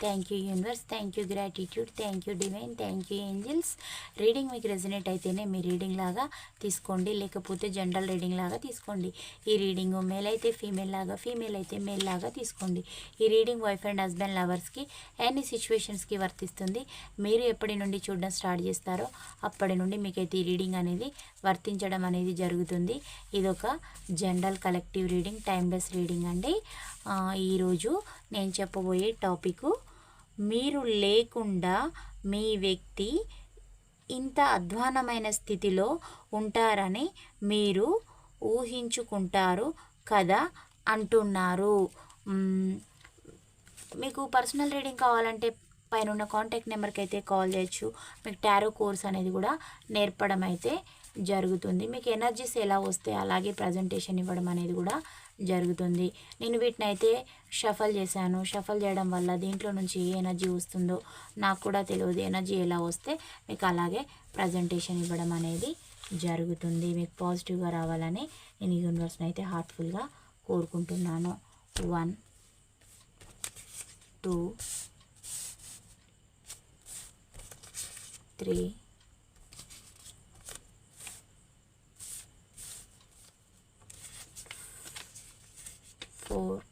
thank you universe thank you gratitude thank you divine thank you angels reading మీకు resonate అయితేనే మీ reading లాగా తీసుకోండి. లేకపోతే జనరల్ రీడింగ్ లాగా తీసుకోండి. ఈ రీడింగ్ మేల్ అయితే ఫీమేల్ లాగా ఫీమేల్ అయితే మేల్ లాగా తీసుకోండి. ఈ రీడింగ్ వైఫ్ అండ్ హస్బెండ్ లవర్స్కి ఎన్ని సిచ్యువేషన్స్కి వర్తిస్తుంది. మీరు ఎప్పటి నుండి చూడడం స్టార్ట్ చేస్తారో అప్పటి నుండి మీకైతే ఈ రీడింగ్ అనేది వర్తించడం అనేది జరుగుతుంది. ఇదొక general collective reading timeless reading అండి. ఈరోజు నేను చెప్పబోయే టాపిక్ మీరు లేకుండా మీ వ్యక్తి ఇంత అధ్వానమైన స్థితిలో ఉంటారని మీరు ఊహించుకుంటారు కదా అంటున్నారు. మీకు పర్సనల్ రీడింగ్ కావాలంటే పైన ఉన్న కాంటాక్ట్ నెంబర్కి అయితే కాల్ చేయొచ్చు. మీకు టారో కోర్స్ అనేది కూడా నేర్పడం అయితే జరుగుతుంది. మీకు ఎనర్జీస్ ఎలా వస్తే అలాగే ప్రజెంటేషన్ ఇవ్వడం అనేది కూడా జరుగుతుంది. నేను వీటిని అయితే షఫల్ చేశాను. షఫల్ చేయడం వల్ల దీంట్లో నుంచి ఏ ఎనర్జీ వస్తుందో నాకు కూడా తెలియదు. ఎనర్జీ ఎలా వస్తే మీకు అలాగే ప్రజెంటేషన్ ఇవ్వడం అనేది జరుగుతుంది. మీకు పాజిటివ్గా రావాలని నేను యూనివర్స్ని అయితే హార్ట్ఫుల్గా కోరుకుంటున్నాను. One two three four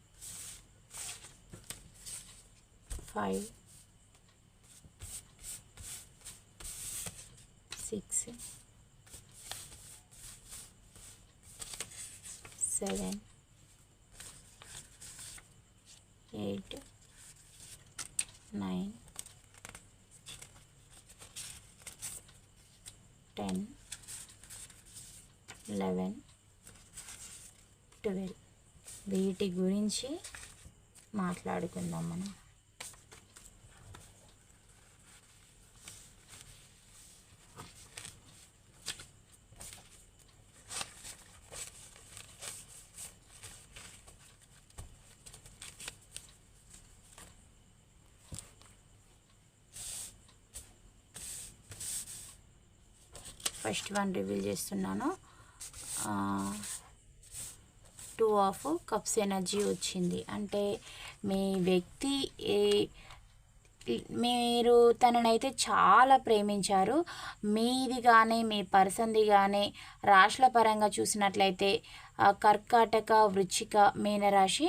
five six seven eight nine ten eleven twelve వీటి గురించి మాట్లాడుకుందాం మనం. ఫస్ట్ వన్ రివీల్ చేస్తున్నాను. టూ ఆఫ్ కప్స్ ఎనర్జీ వచ్చింది. అంటే మీ వ్యక్తి ఏ- మీరు తననైతే చాలా ప్రేమించారు. మీది కానీ మీ పర్సన్ది కానీ రాశుల పరంగా చూసినట్లయితే కర్కాటక వృచ్చిక మీనరాశి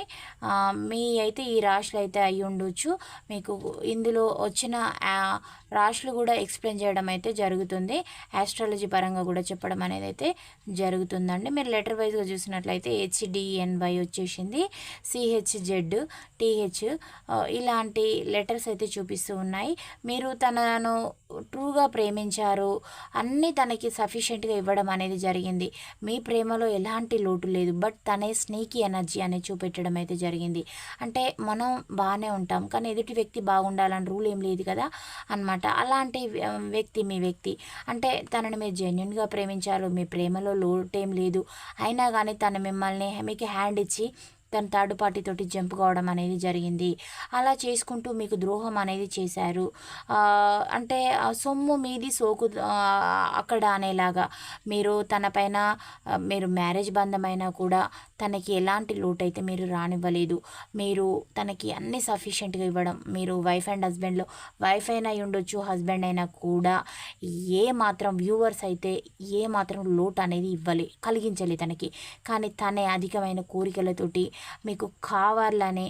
మీ అయితే ఈ రాశులు అయితే అయి ఉండొచ్చు. మీకు ఇందులో వచ్చిన రాశులు కూడా ఎక్స్ప్లెయిన్ చేయడం అయితే జరుగుతుంది. ఆస్ట్రాలజీ పరంగా కూడా చెప్పడం అనేది అయితే జరుగుతుందండి. మీరు లెటర్ వైజ్గా చూసినట్లయితే హెచ్డిఎన్వై వచ్చేసింది. సిహెచ్జెడ్ టీహెచ్ ఇలాంటి లెటర్స్ అయితే చూపిస్తూ ఉన్నాయి. మీరు తనను ట్రూగా ప్రేమించారు. అన్నీ తనకి సఫిషియెంట్గా ఇవ్వడం అనేది జరిగింది. మీ ప్రేమలో ఎలాంటి లోటు లేదు. బట్ తనే స్నేకీ ఎనర్జీ అనేది చూపెట్టడం అయితే జరిగింది. అంటే మనం బాగానే ఉంటాం. కానీ ఎదుటి వ్యక్తి బాగుండాలని రూల్ ఏం లేదు కదా అన్నమాట. అలాంటి వ్యక్తి మీ వ్యక్తి. అంటే తనని మీరు జెన్యున్గా ప్రేమించారు. మీ ప్రేమలో లోటు ఏం లేదు. అయినా కానీ తను మిమ్మల్ని మీకు హ్యాండ్ ఇచ్చి తన థర్డ్ పార్టీ తోటి జంప్ కావడం అనేది జరిగింది. అలా చేసుకుంటూ మీకు ద్రోహం అనేది చేశారు. అంటే ఆ సొమ్ము మీది సోకు అక్కడ అనేలాగా మీరు తన పైన మీరు మ్యారేజ్ బంధమైనా కూడా తనకి ఎలాంటి లోటు అయితే మీరు రానివ్వలేదు మీరు తనకి అన్ని సఫిషియెంట్గా ఇవ్వడం మీరు వైఫ్ అండ్ హస్బెండ్లో వైఫ్ అయినా ఉండొచ్చు హస్బెండ్ అయినా కూడా ఏ మాత్రం వ్యూవర్స్ అయితే ఏ మాత్రం లోటు అనేది ఇవ్వలే కలిగించలే తనకి. కానీ తనే అధికమైన కోరికలతోటి మీకు కావాలని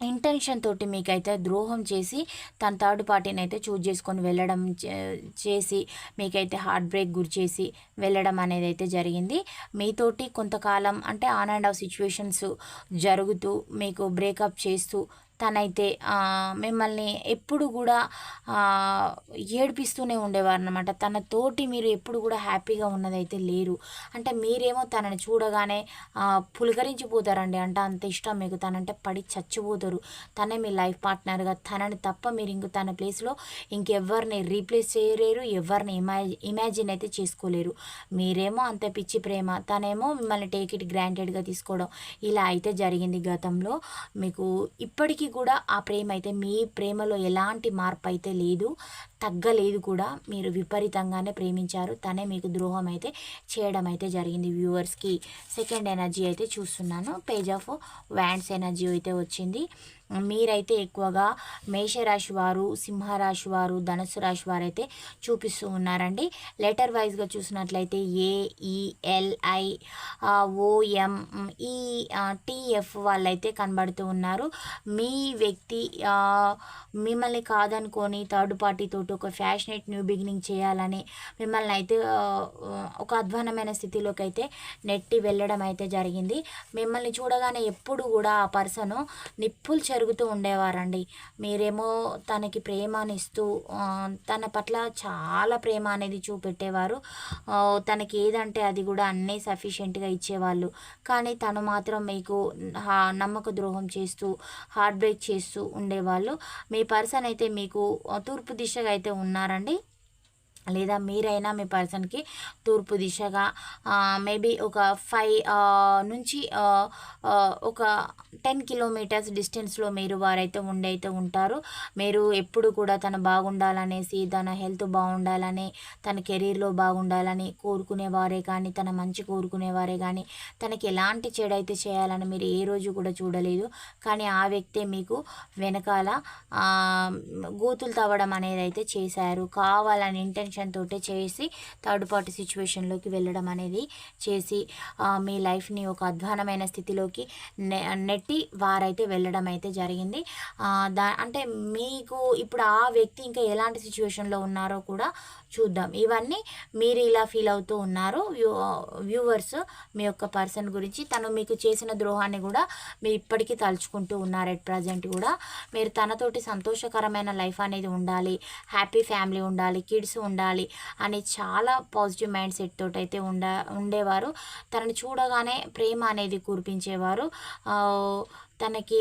ఇంటెన్షన్ తోటి మీకైతే ద్రోహం చేసి తన థర్డ్ పార్టీని అయితే చూజ్ చేసుకొని వెళ్ళడం చే- చేసి మీకైతే హార్ట్ బ్రేక్ గురి చేసి వెళ్ళడం అనేది అయితే జరిగింది. మీతోటి కొంతకాలం అంటే ఆన్ అండ్ ఆఫ్ సిచ్యువేషన్స్ జరుగుతూ మీకు బ్రేకప్ చేస్తూ తనైతే మిమ్మల్ని ఎప్పుడు కూడా ఏడిపిస్తూనే ఉండేవారు అనమాట తన తోటి మీరు ఎప్పుడు కూడా హ్యాపీగా ఉన్నదైతే లేరు. అంటే మీరేమో తనని చూడగానే పులకరించిపోతారండి. అంటే అంత ఇష్టం మీకు. తనంటే పడి చచ్చిపోతారు. తనే మీ లైఫ్ పార్ట్నర్గా. తనని తప్ప మీరు ఇంక తన ప్లేస్లో ఇంకెవ్వరిని రీప్లేస్ చేయలేరు. ఎవరిని ఇమాజి ఇమాజిన్ అయితే చేసుకోలేరు. మీరేమో అంత పిచ్చి ప్రేమ. తనేమో మిమ్మల్ని టేక్ ఇట్ గ్రాంటెడ్గా తీసుకోవడం ఇలా అయితే జరిగింది గతంలో. మీకు ఇప్పటికీ కూడా ఆ ప్రేమ అయితే మీ ప్రేమలో ఎలాంటి మార్పు అయితే లేదు తగ్గలేదు కూడా మీరు విపరీతంగానే ప్రేమించారు. తనే మీకు ద్రోహం అయితే చేయడం అయితే జరిగింది వ్యూవర్స్కి. సెకండ్ ఎనర్జీ అయితే చూస్తున్నాను. పేజ్ ఆఫ్ వ్యాండ్స్ ఎనర్జీ అయితే వచ్చింది. మీరైతే ఎక్కువగా మేషరాశి వారు సింహరాశి వారు ధనుసు రాశి వారు అయితే చూపిస్తూ ఉన్నారండి. లెటర్ వైజ్గా చూసినట్లయితే ఏఈఎల్ఐ ఓఎం ఈ టిఎఫ్ వాళ్ళైతే కనబడుతూ ఉన్నారు. మీ వ్యక్తి మిమ్మల్ని కాదనుకొని థర్డ్ పార్టీ తోటి ఒక ఫ్యాషనేట్ న్యూ బిగినింగ్ చేయాలని మిమ్మల్ని అయితే ఒక అధ్వానమైన స్థితిలోకి అయితే నెట్టి వెళ్ళడం అయితే జరిగింది. మిమ్మల్ని చూడగానే ఎప్పుడు కూడా ఆ పర్సన్ నిప్పులు జరుగుతూ ఉండేవారండి. మీరేమో తనకి ప్రేమనిస్తూ తన పట్ల చాలా ప్రేమ అనేది చూపెట్టేవారు. తనకి ఏదంటే అది కూడా అన్నీ సఫిషియెంట్గా ఇచ్చేవాళ్ళు. కానీ తను మాత్రం మీకు హా- నమ్మక ద్రోహం చేస్తూ హార్ట్ బ్రేక్ చేస్తూ ఉండేవాళ్ళు. మీ పర్సన్ అయితే మీకు తూర్పు దిశగా అయితే ఉన్నారండి. లేదా మీరైనా మీ పర్సన్కి తూర్పు దిశగా మేబీ ఒక ఫైవ్ నుంచి ఒక టెన్ కిలోమీటర్స్ డిస్టెన్స్లో మీరు వారైతే ఉండైతే ఉంటారు. మీరు ఎప్పుడు కూడా తను బాగుండాలనేసి తన హెల్త్ బాగుండాలని తన కెరీర్లో బాగుండాలని కోరుకునేవారే కానీ తన మంచి కోరుకునేవారే కానీ తనకి ఎలాంటి చెడైతే చేయాలని మీరు ఏ రోజు కూడా చూడలేదు. కానీ ఆ వ్యక్తే మీకు వెనకాల గోతులు తవ్వడం అనేది అయితే చేశారు. కావాలని ఇంటెన్షన్ తోటే చేసి థర్డ్ పార్టీ సిచ్యువేషన్లోకి వెళ్ళడం అనేది చేసి మీ లైఫ్ని ఒక అధ్వానమైన స్థితిలోకి నె నెట్టి వారైతే వెళ్ళడం అయితే జరిగింది. దా అంటే మీకు ఇప్పుడు ఆ వ్యక్తి ఇంకా ఎలాంటి సిచ్యువేషన్లో ఉన్నారో కూడా చూద్దాం. ఇవన్నీ మీరు ఇలా ఫీల్ అవుతూ ఉన్నారు. వ్యూ వ్యూవర్స్ మీ యొక్క పర్సన్ గురించి. తను మీకు చేసిన ద్రోహాన్ని కూడా మీరు ఇప్పటికీ తలుచుకుంటూ ఉన్నారు ఎట్ ప్రజెంట్ కూడా. మీరు తనతోటి సంతోషకరమైన లైఫ్ అనేది ఉండాలి. హ్యాపీ ఫ్యామిలీ ఉండాలి. కిడ్స్ ఉండాలి అని చాలా పాజిటివ్ మైండ్ సెట్ తోటి అయితే ఉండ ఉండేవారు. తనని చూడగానే ప్రేమ అనేది కురిపించేవారు. తనకి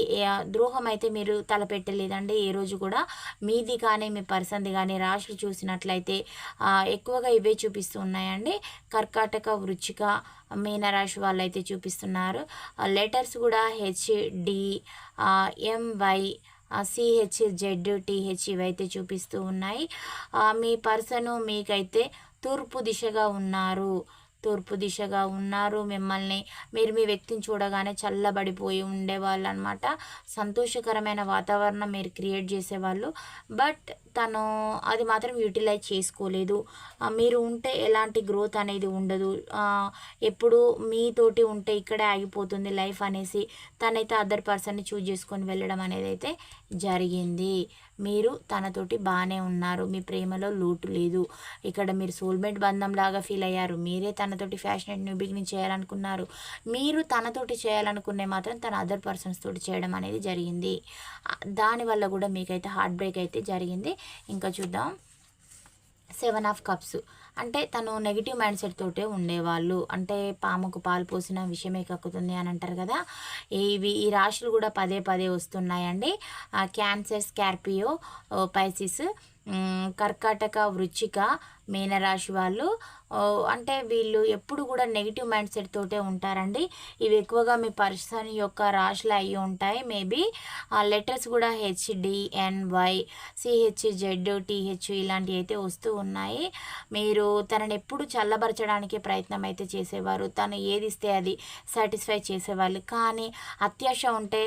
ద్రోహం అయితే మీరు తలపెట్టలేదండి ఏ రోజు కూడా మీది కానీ మీ పర్సన్ది కానీ రాశులు చూసినట్లయితే ఎక్కువగా ఇవే చూపిస్తూ ఉన్నాయండి. కర్కాటక వృచ్చిక మీనరాశి వాళ్ళు అయితే చూపిస్తున్నారు లెటర్స్ కూడా HD MY CH Z TH ఇవైతే చూపిస్తూ ఉన్నాయి. మీ పర్సను మీకైతే తూర్పు దిశగా ఉన్నారు. తూర్పు దిశగా ఉన్నారు. మిమ్మల్ని మీరు మీ వ్యక్తిని చూడగానే చల్లబడిపోయి ఉండేవాళ్ళు అనమాట సంతోషకరమైన వాతావరణం మీరు క్రియేట్ చేసేవాళ్ళు. బట్ తను అది మాత్రం యూటిలైజ్ చేసుకోలేదు. మీరు ఉంటే ఎలాంటి గ్రోత్ అనేది ఉండదు. ఎప్పుడు మీతోటి ఉంటే ఇక్కడే ఆగిపోతుంది లైఫ్ అనేసి తనైతే అదర్ పర్సన్ని చూజ్ చేసుకొని వెళ్ళడం అనేది అయితే జరిగింది. మీరు తనతోటి బాగానే ఉన్నారు మీ ప్రేమలో లోటు లేదు. ఇక్కడ మీరు సోల్మేట్ బంధం లాగా ఫీల్ అయ్యారు. మీరే తనతోటి ఫ్యాషనేట్ న్యూ బిగినింగ్ చేయాలనుకున్నారు. మీరు తనతోటి చేయాలనుకునే మాత్రం తన అదర్ పర్సన్స్ తోటి చేయడం అనేది జరిగింది. దానివల్ల కూడా మీకైతే హార్ట్ బ్రేక్ అయితే జరిగింది. ఇంకా చూద్దాం. Seven of cups. అంటే తను నెగిటివ్ మైండ్ సెట్ తోటే ఉండేవాళ్ళు. అంటే పాముకు పాలు పోసిన విషయమే కక్కుతుంది అని అంటారు కదా. ఇవి ఈ రాశులు కూడా పదే పదే వస్తున్నాయండి. క్యాన్సర్ స్కార్పియో పైసిస్ కర్కాటక వృచ్చిక మీనరాశి వాళ్ళు. అంటే వీళ్ళు ఎప్పుడు కూడా నెగిటివ్ మైండ్ సెట్ తోటే ఉంటారండి. ఇవి ఎక్కువగా మీ పర్సన్ యొక్క రాశులు అయి ఉంటాయి. మేబీ ఆ లెటర్స్ కూడా హెచ్డిఎన్వై సిహెచ్ జెడ్ ఇలాంటివి అయితే వస్తూ ఉన్నాయి. మీరు తనని ఎప్పుడు చల్లబరచడానికి ప్రయత్నం అయితే చేసేవారు. తను ఏది ఇస్తే అది సాటిస్ఫై చేసేవాళ్ళు. కానీ అత్యాశ ఉంటే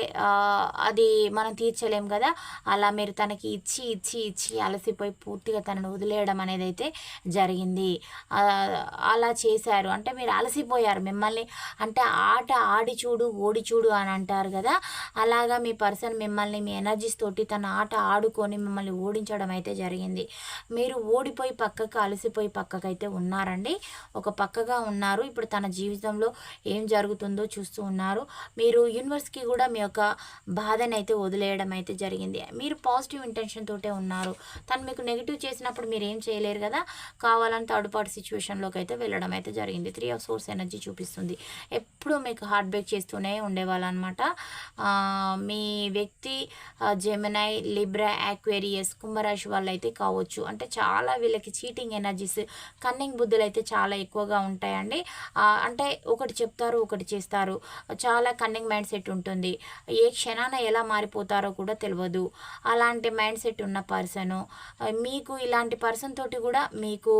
అది మనం తీర్చలేం కదా. అలా మీరు తనకి ఇచ్చి ఇచ్చి ఇచ్చి అలసిపోయి పూర్తిగా తనను వదిలేయడం అనేది అయితే జరిగింది. అలా చేశారు. అంటే మీరు అలసిపోయారు మిమ్మల్ని. అంటే ఆట ఆడి చూడు ఓడి చూడు అని అంటారు కదా. అలాగా మీ పర్సన్ మిమ్మల్ని మీ ఎనర్జీస్ తోటి తన ఆట ఆడుకొని మిమ్మల్ని ఓడించడం అయితే జరిగింది. మీరు ఓడిపోయి పక్కకు అలసిపోయి పక్కకు అయితే ఉన్నారండి. ఒక పక్కగా ఉన్నారు. ఇప్పుడు తన జీవితంలో ఏం జరుగుతుందో చూస్తూ ఉన్నారు. మీరు యూనివర్స్కి కూడా మీ యొక్క బాధని అయితే వదిలేయడం అయితే జరిగింది. మీరు పాజిటివ్ ఇంటెన్షన్ తోటే ఉన్నారు. తను మీకు నెగిటివ్ చేసినప్పుడు మీరు ఏం చేయలేరు కదా. కావాలని థర్డ్ పార్టీ సిచ్యువేషన్లోకి అయితే వెళ్ళడం అయితే జరిగింది. త్రీ ఆఫ్ సోర్స్ ఎనర్జీ చూపిస్తుంది. ఎప్పుడు మీకు హార్ట్ బ్రేక్ చేస్తూనే ఉండేవాళ్ళు అనమాట మీ వ్యక్తి జెమినై లిబ్రా యాక్వేరియస్ కుంభరాశి వాళ్ళు అయితే కావచ్చు. అంటే చాలా వీళ్ళకి చీటింగ్ ఎనర్జీస్ కన్నింగ్ బుద్ధులు అయితే చాలా ఎక్కువగా ఉంటాయండి. అంటే ఒకటి చెప్తారు ఒకటి చేస్తారు. చాలా కన్నింగ్ మైండ్ సెట్ ఉంటుంది. ఏ క్షణాన ఎలా మారిపోతారో కూడా తెలియదు అలాంటి మైండ్ సెట్ ఉన్న పర్సను మీకు ఇలాంటి పర్సన్ తోటి కూడా మీకు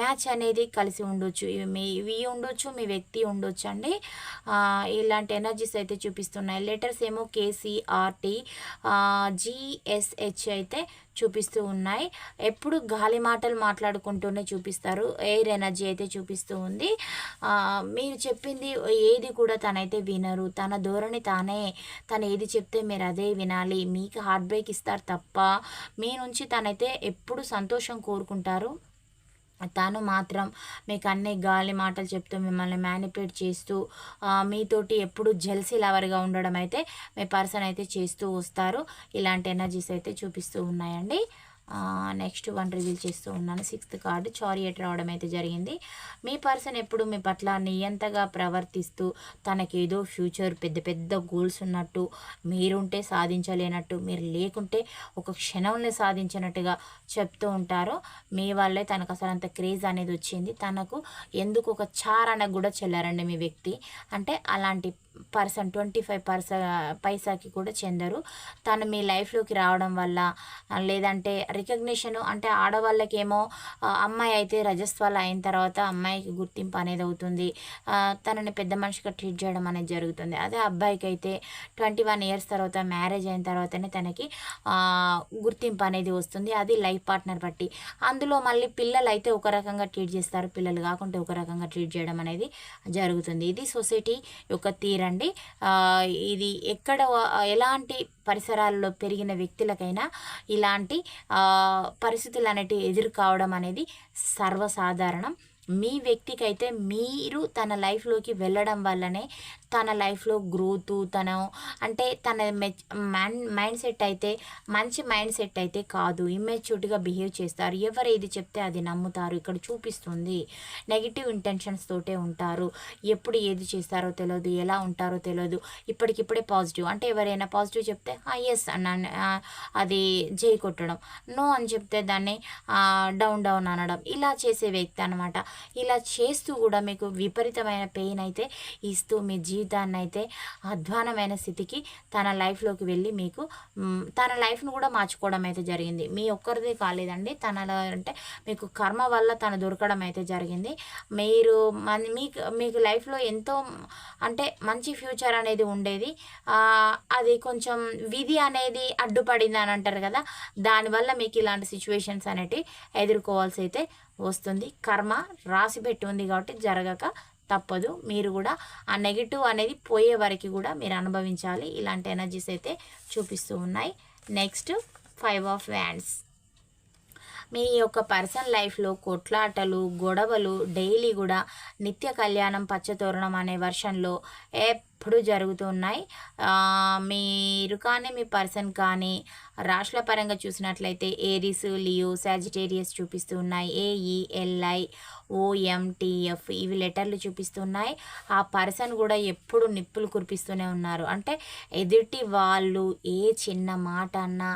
మ్యాచ్ అనేది కలిసి ఉండొచ్చు. ఇవి మీ ఇవి ఉండొచ్చు మీ వ్యక్తి ఉండొచ్చు అండి ఇలాంటి ఎనర్జీస్ అయితే ఉన్నాయి లెటర్స్ ఏమో కేసీఆర్టీ జిఎస్హెచ్ అయితే చూపిస్తూ ఉన్నాయి. ఎప్పుడు గాలి మాటలు మాట్లాడుకుంటూనే చూపిస్తారు. ఎయిర్ ఎనర్జీ అయితే చూపిస్తూ ఉంది. మీరు చెప్పింది ఏది కూడా తనైతే వినరు. తన ధోరణి తానే తను ఏది చెప్తే మీరు అదే వినాలి. మీకు హార్ట్ బ్రేక్ ఇస్తారు తప్ప మీ నుంచి తనైతే ఎప్పుడు సంతోషం కోరుకుంటారు? తను మాత్రం మీకు అన్ని గాలి మాటలు చెప్తూ మిమ్మల్ని మ్యానిపులేట్ చేస్తూ మీతోటి ఎప్పుడు జెల్సీ లవర్గా ఉండడం అయితే మీ పర్సన్ అయితే చేస్తూ వస్తారు. ఇలాంటి ఎనర్జీస్ అయితే చూపిస్తూ ఉన్నాయండి. నెక్స్ట్ వన్ రివీల్ చేస్తూ ఉన్నాను. సిక్స్త్ కార్డు చారియట్ రావడం అయితే జరిగింది. మీ పర్సన్ ఎప్పుడు మీ పట్ల నియంతగా ప్రవర్తిస్తూ తనకేదో ఫ్యూచర్ పెద్ద పెద్ద గోల్స్ ఉన్నట్టు మీరుంటే సాధించలేనట్టు మీరు లేకుంటే ఒక క్షణంలో సాధించినట్టుగా చెప్తూ ఉంటారు మీ వాళ్ళే తనకు అసలు అంత క్రేజ్ అనేది వచ్చింది. తనకు ఎందుకు ఒక చారణ కూడా చెల్లారండి మీ వ్యక్తి. అంటే అలాంటి పర్సన్ ట్వంటీ ఫైవ్ పర్స పైసాకి కూడా చెందరు. తను మీ లైఫ్లోకి రావడం వల్ల లేదంటే రికగ్నిషన్ అంటే ఆడవాళ్ళకేమో అమ్మాయి అయితే రజస్వాలు అయిన తర్వాత అమ్మాయికి గుర్తింపు అనేది అవుతుంది. తనని పెద్ద మనిషిగా ట్రీట్ చేయడం అనేది జరుగుతుంది. అదే అబ్బాయికి అయితే ట్వంటీ వన్ ఇయర్స్ తర్వాత మ్యారేజ్ అయిన తర్వాతనే తనకి గుర్తింపు అనేది వస్తుంది. అది లైఫ్ పార్ట్నర్ బట్టి. అందులో మళ్ళీ పిల్లలు అయితే ఒక రకంగా ట్రీట్ చేస్తారు. పిల్లలు కాకుంటే ఒక రకంగా ట్రీట్ చేయడం అనేది జరుగుతుంది. ఇది సొసైటీ యొక్క తీరండి ఆ, ఇది ఎక్కడ ఎలాంటి పరిసరాల్లో పెరిగిన వ్యక్తులకైనా ఇలాంటి ఆ, పరిస్థితులు అనేటివి ఎదురు కావడం అనేది సర్వసాధారణం. మీ వ్యక్తికి అయితే మీరు తన లైఫ్లోకి వెళ్ళడం వల్లనే తన లైఫ్లో గ్రోత్ తన అంటే తన మైండ్ మైండ్ సెట్ అయితే మంచి మైండ్ సెట్ అయితే కాదు. ఇమ్మెచ్యూర్డ్గా బిహేవ్ చేస్తారు. ఎవరు ఏది చెప్తే అది నమ్ముతారు. ఇక్కడ చూపిస్తుంది. నెగిటివ్ ఇంటెన్షన్స్ తోటే ఉంటారు. ఎప్పుడు ఏది చేస్తారో తెలియదు ఎలా ఉంటారో తెలియదు ఇప్పటికిప్పుడే పాజిటివ్. అంటే ఎవరైనా పాజిటివ్ చెప్తే ఎస్ అన్న అది జై కొట్టడం. నో అని చెప్తే దాన్ని డౌన్ డౌన్ అనడం. ఇలా చేసే వ్యక్తి అనమాట ఇలా చేస్తూ కూడా మీకు విపరీతమైన పెయిన్ అయితే ఇస్తూ మీ జీవితాన్ని అయితే అధ్వానమైన స్థితికి తన లైఫ్లోకి వెళ్ళి మీకు తన లైఫ్ను కూడా మార్చుకోవడం అయితే జరిగింది. మీ ఒక్కరిదే కాలేదండి. తనలో అంటే మీకు కర్మ వల్ల తను దొరకడం అయితే జరిగింది. మీరు మన మీకు మీకు లైఫ్లో ఎంతో అంటే మంచి ఫ్యూచర్ అనేది ఉండేది. అది కొంచెం విధి అనేది అడ్డుపడింది అని అంటారు కదా దానివల్ల మీకు ఇలాంటి సిచ్యువేషన్స్ అనేటివి ఎదుర్కోవాల్సి అయితే వస్తుంది. కర్మ రాసి పెట్టి ఉంది కాబట్టి జరగక తప్పదు. మీరు కూడా ఆ నెగిటివ్ అనేది పోయే వరకు కూడా మీరు అనుభవించాలి. ఇలాంటి ఎనర్జీస్ అయితే చూపిస్తూ ఉన్నాయి. Next five of wands. మీ యొక్క పర్సనల్ లైఫ్లో కొట్లాటలు గొడవలు డైలీ కూడా నిత్య కళ్యాణం పచ్చతోరణం అనే వర్షన్లో ఏ ఎప్పుడు జరుగుతున్నాయి మీరు కానీ మీ పర్సన్ కానీ రాశుల పరంగా చూసినట్లయితే ఏరిస్ లియో సాజిటేరియస్ చూపిస్తూ ఉన్నాయి. ఏఈఎల్ఐ ఓఎంటిఎఫ్ ఇవి లెటర్లు చూపిస్తున్నాయి ఆ పర్సన్ కూడా ఎప్పుడు నిప్పులు కురిపిస్తూనే ఉన్నారు. అంటే ఎదుటి వాళ్ళు ఏ చిన్న మాట అన్నా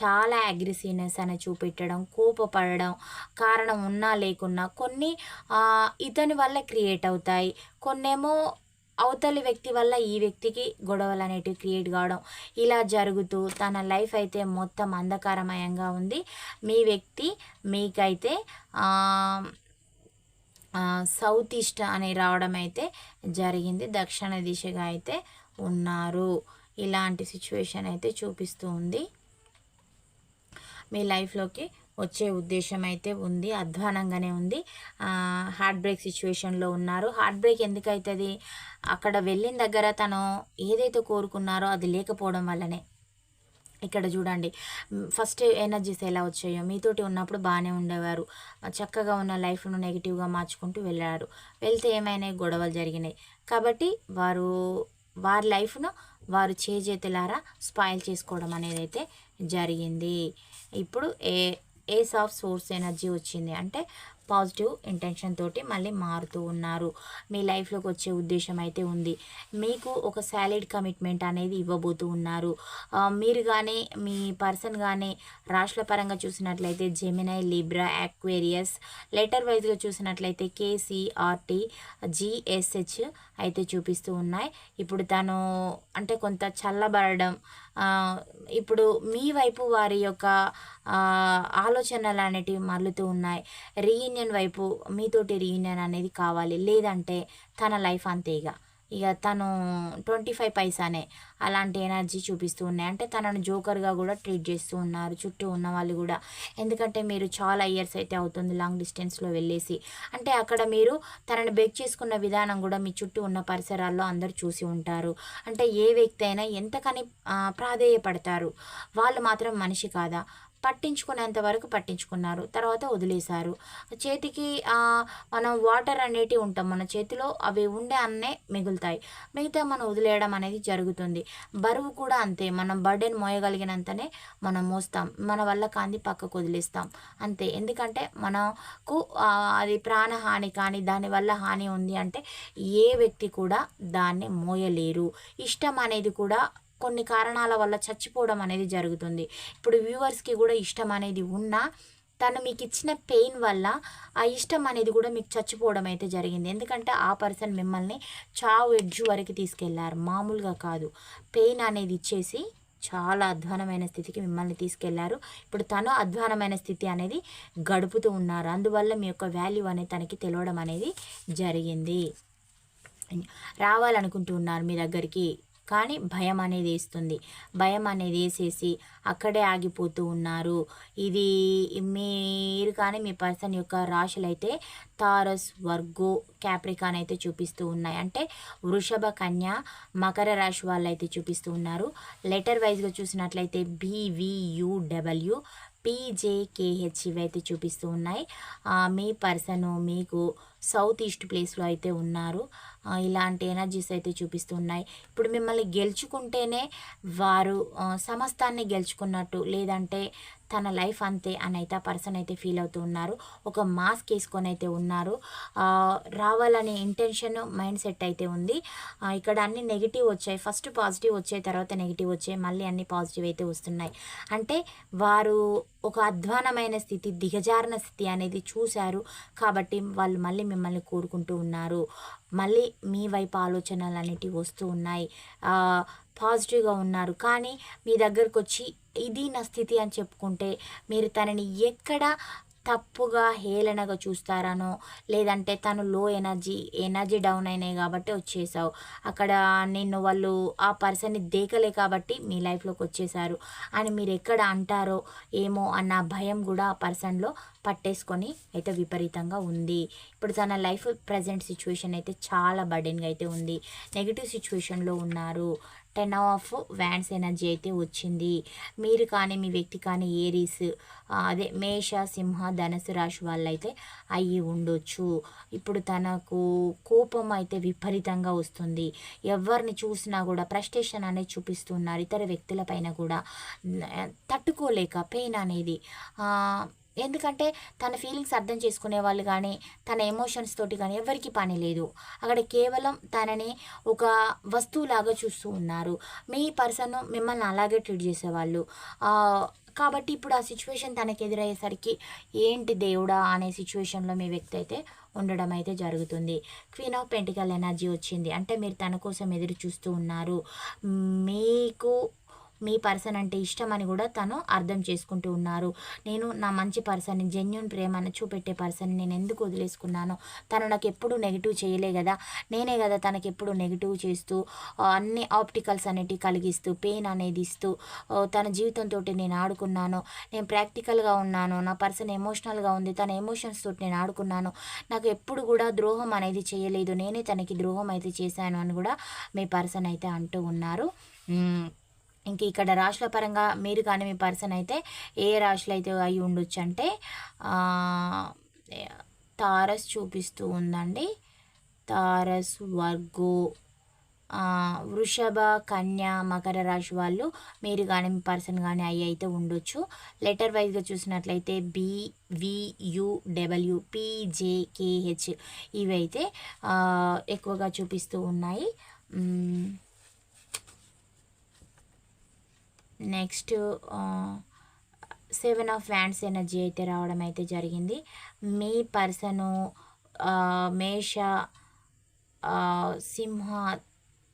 చాలా అగ్రెసివ్నెస్ అని చూపెట్టడం కోపపడడం కారణం ఉన్నా లేకున్నా కొన్ని ఇతని వల్ల క్రియేట్ అవుతాయి. కొన్నేమో అవతలి వ్యక్తి వల్ల ఈ వ్యక్తికి గొడవలు అనేటివి క్రియేట్ కావడం. ఇలా జరుగుతూ తన లైఫ్ అయితే మొత్తం అంధకారమయంగా ఉంది. మీ వ్యక్తి మీకైతే సౌత్ ఈస్ట్ అని రావడం అయితే జరిగింది. దక్షిణ దిశగా అయితే ఉన్నారు. ఇలాంటి సిచ్యువేషన్ అయితే చూపిస్తూ ఉంది. మీ లైఫ్లోకి వచ్చే ఉద్దేశం అయితే ఉంది అధ్వానంగానే ఉంది. హార్ట్ బ్రేక్ సిచ్యువేషన్లో ఉన్నారు. హార్ట్ బ్రేక్ ఎందుకైతుంది? అక్కడ వెళ్ళిన దగ్గర తను ఏదైతే కోరుకున్నారో అది లేకపోవడం వల్లనే. ఇక్కడ చూడండి ఫస్ట్ ఎనర్జీస్ ఎలా వచ్చాయో మీతోటి ఉన్నప్పుడు బాగానే ఉండేవారు. చక్కగా ఉన్న లైఫ్ను నెగిటివ్గా మార్చుకుంటూ వెళ్ళారు. వెళ్తే ఏమైనా గొడవలు జరిగినాయి. కాబట్టి వారు వారి లైఫ్ను వారు చేజేతులారా స్పాయిల్ చేసుకోవడం అనేది అయితే జరిగింది. ఇప్పుడు a ace of source energy వచ్చింది. అంటే పాజిటివ్ ఇంటెన్షన్ తోటి మళ్ళీ మారుతూ ఉన్నారు. మీ లైఫ్లోకి వచ్చే ఉద్దేశం అయితే ఉంది. మీకు ఒక సాలిడ్ కమిట్మెంట్ అనేది ఇవ్వబోతూ ఉన్నారు. మీరు కానీ మీ పర్సన్ కానీ రాష్ట్ర పరంగా చూసినట్లయితే జెమినై లిబ్రా యాక్వేరియస్ లెటర్ వైజ్గా చూసినట్లయితే కేసీఆర్టీ జిఎస్హెచ్ అయితే చూపిస్తూ ఉన్నాయి. ఇప్పుడు తను అంటే కొంత చల్లబడడం ఇప్పుడు మీ వైపు వారి యొక్క ఆలోచనలు అనేటివి మరలుతూ ఉన్నాయి. రీయూనియన్ వైపు మీతోటి రీయూనియన్ అనేది కావాలి. లేదంటే తన లైఫ్ అంతే ఇక ఇక తను ట్వంటీ ఫైవ్ పైసానే అలాంటి ఎనర్జీ చూపిస్తూ ఉన్నాయి. అంటే తనను జోకర్గా కూడా ట్రీట్ చేస్తూ ఉన్నారు. చుట్టూ ఉన్న వాళ్ళు కూడా. ఎందుకంటే మీరు చాలా ఇయర్స్ అయితే అవుతుంది లాంగ్ డిస్టెన్స్లో వెళ్ళేసి. అంటే అక్కడ మీరు తనని బెక్ చేసుకున్న విధానం కూడా మీ చుట్టూ ఉన్న పరిసరాల్లో అందరూ చూసి ఉంటారు. అంటే ఏ వ్యక్తి అయినా ఎంతకని ప్రాధేయపడతారు. వాళ్ళు మాత్రం మనిషి కాదా? పట్టించుకునేంత వరకు పట్టించుకున్నారు. తర్వాత వదిలేశారు. చేతికి మనం వాటర్ అనేటివి ఉంటాం. మన చేతిలో అవి ఉండే అన్నే మిగులుతాయి. మిగతా మనం వదిలేయడం అనేది జరుగుతుంది. బరువు కూడా అంతే. మనం బర్డెన్ మోయగలిగినంతనే మనం మోస్తాం. మన వల్ల కాంది పక్కకు వదిలేస్తాం. అంతే. ఎందుకంటే మనకు అది ప్రాణహాని కానీ దానివల్ల హాని ఉంది అంటే ఏ వ్యక్తి కూడా దాన్ని మోయలేరు. ఇష్టం అనేది కూడా కొన్ని కారణాల వల్ల చచ్చిపోవడం అనేది జరుగుతుంది. ఇప్పుడు వ్యూవర్స్కి కూడా ఇష్టం అనేది ఉన్నా తను మీకు ఇచ్చిన పెయిన్ వల్ల ఆ ఇష్టం అనేది కూడా మీకు చచ్చిపోవడం అయితే జరిగింది. ఎందుకంటే ఆ పర్సన్ మిమ్మల్ని చావు ఎడ్జు వరకు తీసుకెళ్ళారు. మామూలుగా కాదు. పెయిన్ అనేది ఇచ్చేసి చాలా అధ్వానమైన స్థితికి మిమ్మల్ని తీసుకెళ్ళారు. ఇప్పుడు తను అధ్వానమైన స్థితి అనేది గడుపుతూ ఉన్నారు. అందువల్ల మీ యొక్క వాల్యూ అనేది తనకి తెలియడం అనేది జరిగింది. రావాలనుకుంటూ ఉన్నారు మీ దగ్గరికి. కానీ భయం అనేది వేస్తుంది. భయం అనేది వేసేసి అక్కడే ఆగిపోతూ ఉన్నారు. ఇది మీరు కానీ మీ పర్సన్ యొక్క రాశులు అయితే తారస్ వర్గో క్యాప్రికాన్ అయితే చూపిస్తూ ఉన్నాయి. అంటే వృషభ కన్య మకర రాశి వాళ్ళు అయితే చూపిస్తూ ఉన్నారు. లెటర్ వైజ్గా చూసినట్లయితే బీవీయుడబ్ల్యూ పీజేకేహెచ్ ఇవి అయితే చూపిస్తూ ఉన్నాయి. మీ పర్సన్ మీకు సౌత్ ఈస్ట్ ప్లేస్లో అయితే ఉన్నారు. ఇలాంటి ఎనర్జీస్ అయితే చూపిస్తున్నాయి. ఇప్పుడు మిమ్మల్ని గెలుచుకుంటేనే వారు సమస్తాన్ని గెలుచుకున్నట్టు లేదంటే తన లైఫ్ అంతే అని అయితే ఆ పర్సన్ అయితే ఫీల్ అవుతూ ఉన్నారు. ఒక మాస్క్ వేసుకొని అయితే ఉన్నారు. రావాలనే ఇంటెన్షన్ మైండ్ సెట్ అయితే ఉంది. ఇక్కడ అన్ని నెగిటివ్ వచ్చాయి. ఫస్ట్ పాజిటివ్ వచ్చాయి తర్వాత నెగిటివ్ వచ్చాయి. మళ్ళీ అన్ని పాజిటివ్ అయితే వస్తున్నాయి. అంటే వారు ఒక అధ్వానమైన స్థితి దిగజారిన స్థితి అనేది చూశారు. కాబట్టి వాళ్ళు మళ్ళీ మిమ్మల్ని కోరుకుంటూ ఉన్నారు. మళ్ళీ మీ వైపు ఆలోచనలు అనేటివి వస్తూ ఉన్నాయి. పాజిటివ్గా ఉన్నారు. కానీ మీ దగ్గరకు వచ్చి ఇది నా స్థితి అని చెప్పుకుంటే మీరు తనని ఎక్కడ తప్పుగా హేళనగా చూస్తారనో లేదంటే తను లో ఎనర్జీ ఎనర్జీ డౌన్ అయినాయి కాబట్టి వచ్చేసావు అక్కడ నిన్ను వాళ్ళు ఆ పర్సన్ని దేకలే కాబట్టి మీ లైఫ్లోకి వచ్చేసారు అని మీరు ఎక్కడ అంటారో ఏమో అన్న భయం కూడా ఆ పర్సన్లో పట్టేసుకొని అయితే విపరీతంగా ఉంది. ఇప్పుడు తన లైఫ్ ప్రజెంట్ సిచ్యువేషన్ అయితే చాలా బర్డెన్గా అయితే ఉంది. నెగిటివ్ సిచ్యువేషన్లో ఉన్నారు. టెన్ ఆఫ్ వ్యాన్స్ ఎనర్జీ అయితే వచ్చింది. మీరు కానీ మీ వ్యక్తి కానీ ఏరీస్ అదే మేష సింహ ధనసు రాశి వాళ్ళైతే అయ్యి ఉండొచ్చు. ఇప్పుడు తనకు కోపం అయితే విపరీతంగా వస్తుంది. ఎవరిని చూసినా కూడా ప్రస్టేషన్ అనేది చూపిస్తున్నారు ఇతర వ్యక్తుల పైన కూడా. తట్టుకోలేక పెయిన్ అనేది ఎందుకంటే తన ఫీలింగ్స్ అర్థం చేసుకునే వాళ్ళు కానీ తన ఎమోషన్స్ తోటి కానీ ఎవరికి పని లేదు. అక్కడ కేవలం తనని ఒక వస్తువులాగా చూస్తూ ఉన్నారు. మీ పర్సన్ మిమ్మల్ని అలాగే ట్రీట్ చేసేవాళ్ళు. కాబట్టి ఇప్పుడు ఆ సిచ్యువేషన్ తనకు ఎదురయ్యేసరికి ఏంటి దేవుడా అనే సిచ్యువేషన్లో మీ వ్యక్తి అయితే ఉండడం అయితే జరుగుతుంది. క్వీన్ ఆఫ్ పెంటికల్ ఎనర్జీ వచ్చింది. అంటే మీరు తన కోసం ఎదురు చూస్తూ ఉన్నారు. మీకు మీ పర్సన్ అంటే ఇష్టం అని కూడా తను అర్థం చేసుకుంటూ ఉన్నారు. నేను నా మంచి పర్సన్ జెన్యున్ ప్రేమను చూపెట్టే పర్సన్ నేను ఎందుకు వదిలేసుకున్నాను? తను నాకు ఎప్పుడు నెగిటివ్ చేయలే కదా. నేనే కదా తనకి ఎప్పుడు నెగిటివ్ చేస్తూ అన్ని ఆప్టికల్స్ అనేటివి కలిగిస్తూ పెయిన్ అనేది ఇస్తూ తన జీవితంతో నేను ఆడుకున్నాను. నేను ప్రాక్టికల్గా ఉన్నాను. నా పర్సన్ ఎమోషనల్గా ఉంది. తన ఎమోషన్స్ తోటి నేను ఆడుకున్నాను. నాకు ఎప్పుడు కూడా ద్రోహం అనేది చేయలేదు. నేనే తనకి ద్రోహం అయితే చేశాను అని కూడా మీ పర్సన్ అయితే అంటూ ఉన్నారు. ఇంక ఇక్కడ రాశుల పరంగా మీరు కానీ మీ పర్సన్ అయితే ఏ రాశులు అయితే అయి ఉండొచ్చు అంటే తారస్ చూపిస్తూ ఉందండి. తారస్ వర్గో వృషభ కన్య మకర రాశి వాళ్ళు మీరు కానీ మీ పర్సన్ కానీ అయ్యి అయితే ఉండొచ్చు. లెటర్ వైజ్గా చూసినట్లయితే బి వియు డబ్ల్యూ పీజేకేహెచ్ ఇవి అయితే ఎక్కువగా చూపిస్తూ ఉన్నాయి. Next seven of wands energy అయితే రావడం అయితే జరిగింది. మీ పర్సను మేష సింహ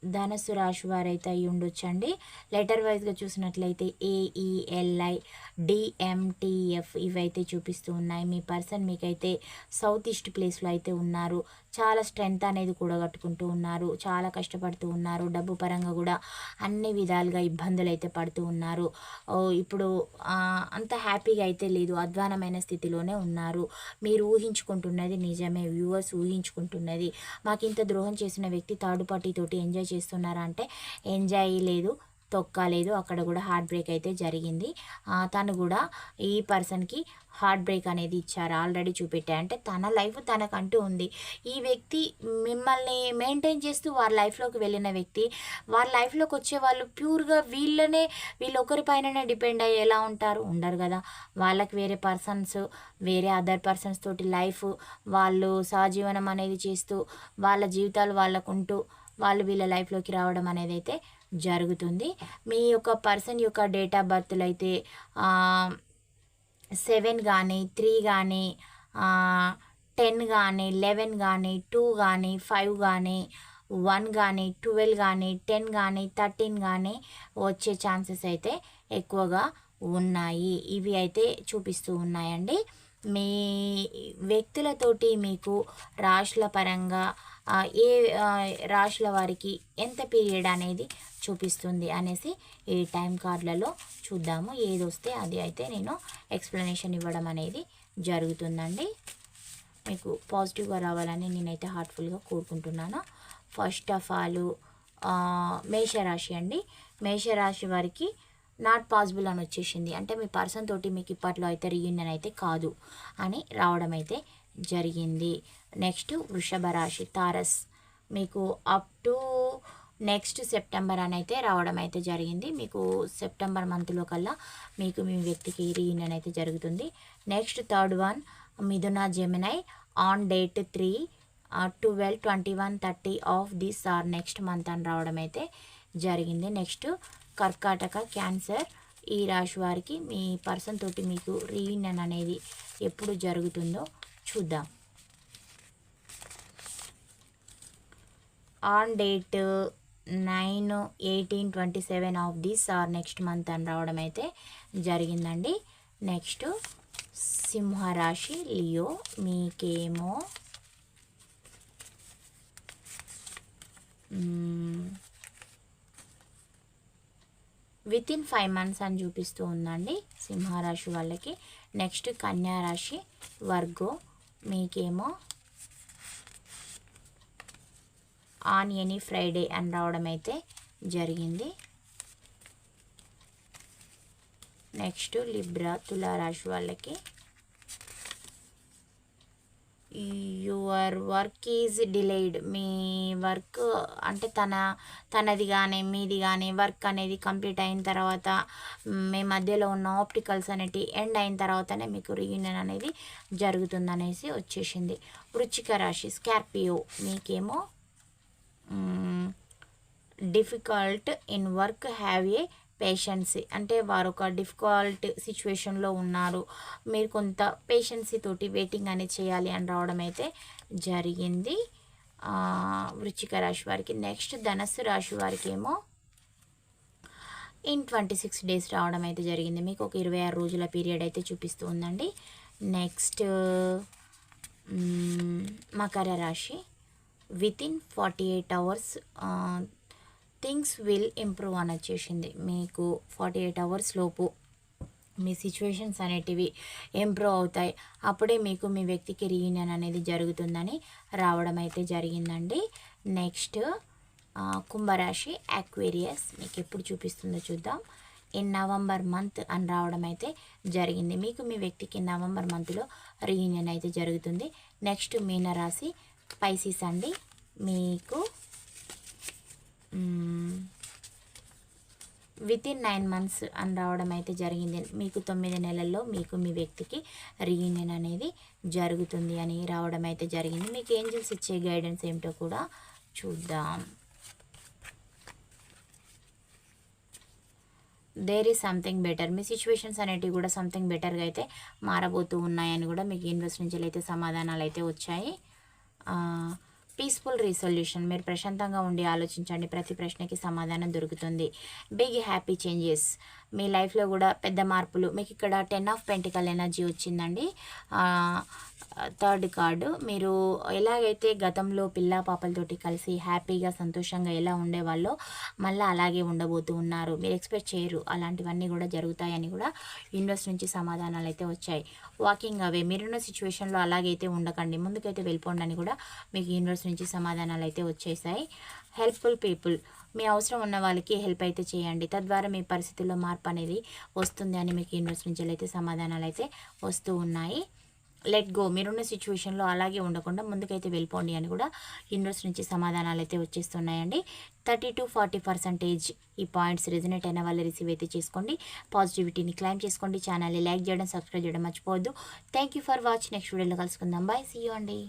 ధనస్సు రాశి వారైతే అయి ఉండొచ్చండి లెటర్ వైజ్గా చూసినట్లయితే ఏఈఎల్ఐ డిఎంటిఎఫ్ ఇవైతే చూపిస్తూ ఉన్నాయి. మీ పర్సన్ మీకైతే సౌత్ ఈస్ట్ ప్లేస్లో అయితే ఉన్నారు. చాలా స్ట్రెంగ్త్ అనేది కూడగట్టుకుంటూ ఉన్నారు. చాలా కష్టపడుతూ ఉన్నారు. డబ్బు పరంగా కూడా అన్ని విధాలుగా ఇబ్బందులు అయితే పడుతూ ఉన్నారు. ఇప్పుడు అంత హ్యాపీగా అయితే లేదు. అధ్వానమైన స్థితిలోనే ఉన్నారు. మీరు ఊహించుకుంటున్నది నిజమే. వ్యూవర్స్ ఊహించుకుంటున్నది. మాకు ఇంత ద్రోహం చేసిన వ్యక్తి థర్డ్ పార్టీ తోటి ఎంజాయ్ చేస్తున్నారా అంటే ఎంజాయ్ లేదు. తొక్కలేదు. అక్కడ కూడా హార్ట్ బ్రేక్ అయితే జరిగింది. తను కూడా ఈ పర్సన్కి హార్ట్ బ్రేక్ అనేది ఇచ్చారు. ఆల్రెడీ చూపెట్టా. అంటే తన లైఫ్ తనకంటూ ఉంది. ఈ వ్యక్తి మిమ్మల్ని మెయింటైన్ చేస్తూ వారి లైఫ్లోకి వెళ్ళిన వ్యక్తి వారి లైఫ్లోకి వచ్చే వాళ్ళు ప్యూర్గా వీళ్ళనే వీళ్ళు ఒకరిపైననే డిపెండ్ అయ్యి ఎలా ఉంటారు? ఉండరు కదా. వాళ్ళకి వేరే పర్సన్స్ వేరే అదర్ పర్సన్స్ తోటి లైఫ్ వాళ్ళు సహజీవనం అనేది చేస్తూ వాళ్ళ జీవితాలు వాళ్ళకు ఉంటూ వాళ్ళు వీళ్ళ లైఫ్లోకి రావడం అనేది అయితే జరుగుతుంది. మీ యొక్క పర్సన్ యొక్క డేట్ ఆఫ్ బర్త్లు అయితే సెవెన్ కానీ త్రీ కానీ టెన్ కానీ లెవెన్ కానీ టూ కానీ ఫైవ్ కానీ వన్ కానీ ట్వెల్వ్ కానీ టెన్ కానీ థర్టీన్ కానీ వచ్చే ఛాన్సెస్ అయితే ఎక్కువగా ఉన్నాయి. ఇవి అయితే చూపిస్తూ ఉన్నాయండి. మీ వ్యక్తులతోటి మీకు రాశుల పరంగా ఏ రాశుల వారికి ఎంత పీరియడ్ అనేది చూపిస్తుంది అనేసి ఈ టైం కార్డులలో చూద్దాము. ఏది వస్తే అది అయితే నేను ఎక్స్ప్లెనేషన్ ఇవ్వడం అనేది జరుగుతుందండి. మీకు పాజిటివ్గా రావాలని నేనైతే హార్ట్ఫుల్గా కోరుకుంటున్నాను. ఫస్ట్ ఆఫ్ ఆల్ మేషరాశి అండి. మేషరాశి వారికి నాట్ పాసిబుల్ అని వచ్చేసింది. అంటే మీ పర్సన్ తోటి మీకు ఇప్పట్లో అయితే రీయూనియన్ అయితే కాదు అని రావడం అయితే జరిగింది. నెక్స్ట్ వృషభ రాశి తారస్. మీకు అప్ టు నెక్స్ట్ సెప్టెంబర్ అని అయితే రావడం అయితే జరిగింది. మీకు సెప్టెంబర్ మంత్లో కల్లా మీకు మీ వ్యక్తికి రీయూనియన్ అయితే జరుగుతుంది. Next third one Mithuna Gemini on date three twelve twenty one thirty of this or next month అని రావడం అయితే జరిగింది. నెక్స్ట్ కర్కాటక క్యాన్సర్ ఈ రాశి వారికి మీ పర్సన్ తోటి మీకు రీయూనియన్ అనేది ఎప్పుడు జరుగుతుందో చూద్దాం. On date nine eighteen twenty seven of this or next month అని రావడం అయితే జరిగిందండి. నెక్స్ట్ సింహరాశి లియో మీకేమో విత్ ఇన్ ఫైవ్ మంత్స్ అని చూపిస్తూ ఉందండి సింహరాశి వాళ్ళకి. నెక్స్ట్ కన్యా రాశి వర్గో మీకేమో ఆన్ ఎనీ ఫ్రైడే అని రావడం అయితే జరిగింది. నెక్స్ట్ లిబ్రా తులారాశి వాళ్ళకి. Your work is delayed. Me work అంటే తన తనది కానీ మీది కానీ వర్క్ అనేది కంప్లీట్ అయిన తర్వాత మీ మధ్యలో ఉన్న ఆప్టికల్స్ అనేటి ఎండ్ అయిన తర్వాతనే మీకు రీయూనియన్ అనేది జరుగుతుందనేసి వచ్చేసింది. వృచ్చిక రాశి స్కార్పియో మీకేమో difficult in work have a patience. అంటే వారు ఒక డిఫికల్ట్ సిచ్యువేషన్లో ఉన్నారు. మీరు కొంత పేషెన్సీ తోటి వెయిటింగ్ అనేది చేయాలి అని రావడం అయితే జరిగింది. వృచ్చిక రాశి వారికి నెక్స్ట్ ధనస్సు రాశి వారికి ఏమో ఇన్ ట్వంటీ సిక్స్ డేస్ రావడం అయితే జరిగింది. మీకు ఒక ఇరవై ఆరు రోజుల పీరియడ్ అయితే చూపిస్తూ ఉందండి. నెక్స్ట్ మకర రాశి within forty eight hours things will improve అని వచ్చేసింది మీకు ఫార్టీ ఎయిట్ అవర్స్ లోపు మీ సిచ్యువేషన్స్ అనేటివి ఇంప్రూవ్ అవుతాయి. అప్పుడే మీకు మీ వ్యక్తికి రీయూనియన్ అనేది జరుగుతుందని రావడం అయితే జరిగిందండి. నెక్స్ట్ కుంభరాశి అక్వేరియస్ మీకు ఎప్పుడు చూపిస్తుందో చూద్దాం. ఇన్ నవంబర్ మంత్ అని రావడం అయితే జరిగింది. మీకు మీ వ్యక్తికి నవంబర్ మంత్లో రీయూనియన్ అయితే జరుగుతుంది. నెక్స్ట్ మీనరాశి స్పైసీస్ అండి. మీకు విత్ ఇన్ నైన్ మంత్స్ అని రావడం అయితే జరిగింది. మీకు తొమ్మిది నెలల్లో మీకు మీ వ్యక్తికి రీయూనియన్ అనేది జరుగుతుంది అని రావడం అయితే జరిగింది. మీకు ఏంజల్స్ ఇచ్చే గైడెన్స్ ఏమిటో కూడా చూద్దాం. దేర్ ఈజ్ సంథింగ్ బెటర్ మీ సిచ్యువేషన్స్ అనేటివి కూడా సంథింగ్ బెటర్గా అయితే మారబోతూ ఉన్నాయని కూడా మీకు యూనివర్స్ నుంచి అయితే సమాధానాలు అయితే వచ్చాయి. పీస్ఫుల్ రీసొల్యూషన్ మీరు ప్రశాంతంగా ఉండి ఆలోచించండి. ప్రతి ప్రశ్నకి సమాధానం దొరుకుతుంది. బిగ్ హ్యాపీ చేంజెస్ మీ లైఫ్లో కూడా పెద్ద మార్పులు. మీకు ఇక్కడ టెన్ ఆఫ్ పెంటికల్ ఎనర్జీ వచ్చిందండి. Third card. మీరు ఎలాగైతే గతంలో పిల్ల పాపలతోటి కలిసి హ్యాపీగా సంతోషంగా ఎలా ఉండేవాళ్ళో మళ్ళీ అలాగే ఉండబోతూ ఉన్నారు. మీరు ఎక్స్పెక్ట్ చేయరు. అలాంటివన్నీ కూడా జరుగుతాయని కూడా యూనివర్స్ నుంచి సమాధానాలు అయితే వచ్చాయి. Walking away. మీరున్న సిచ్యువేషన్లో అలాగైతే ఉండకండి. ముందుకైతే వెళ్ళిపోండి అని కూడా మీకు యూనివర్స్ నుంచి సమాధానాలు అయితే వచ్చేసాయి. Helpful people. మీ అవసరం ఉన్న వాళ్ళకి హెల్ప్ అయితే చేయండి. తద్వారా మీ పరిస్థితుల్లో మార్పు అనేది వస్తుంది అని మీకు యూనివర్స్ నుంచి అయితే సమాధానాలు అయితే వస్తూ ఉన్నాయి. లెట్ గో మీరున్న సిచ్యువేషన్లో అలాగే ఉండకుండా ముందుకైతే వెళ్ళిపోండి అని కూడా యూనివర్స్ నుంచి సమాధానాలు అయితే వచ్చేస్తున్నాయండి. థర్టీ టు ఫార్టీ పర్సెంటేజ్ ఈ పాయింట్స్ రిజనేట్ అయిన వాళ్ళు రిసీవ్ అయితే చేసుకోండి. పాజిటివిటీని క్లైమ్ చేసుకోండి. ఛానల్ని లైక్ చేయడం సబ్స్క్రైబ్ చేయడం మర్చిపోవద్దు. Thank you for watch next వీడియోలో కలుసుకుందాం. బాయ్ సీ అండి.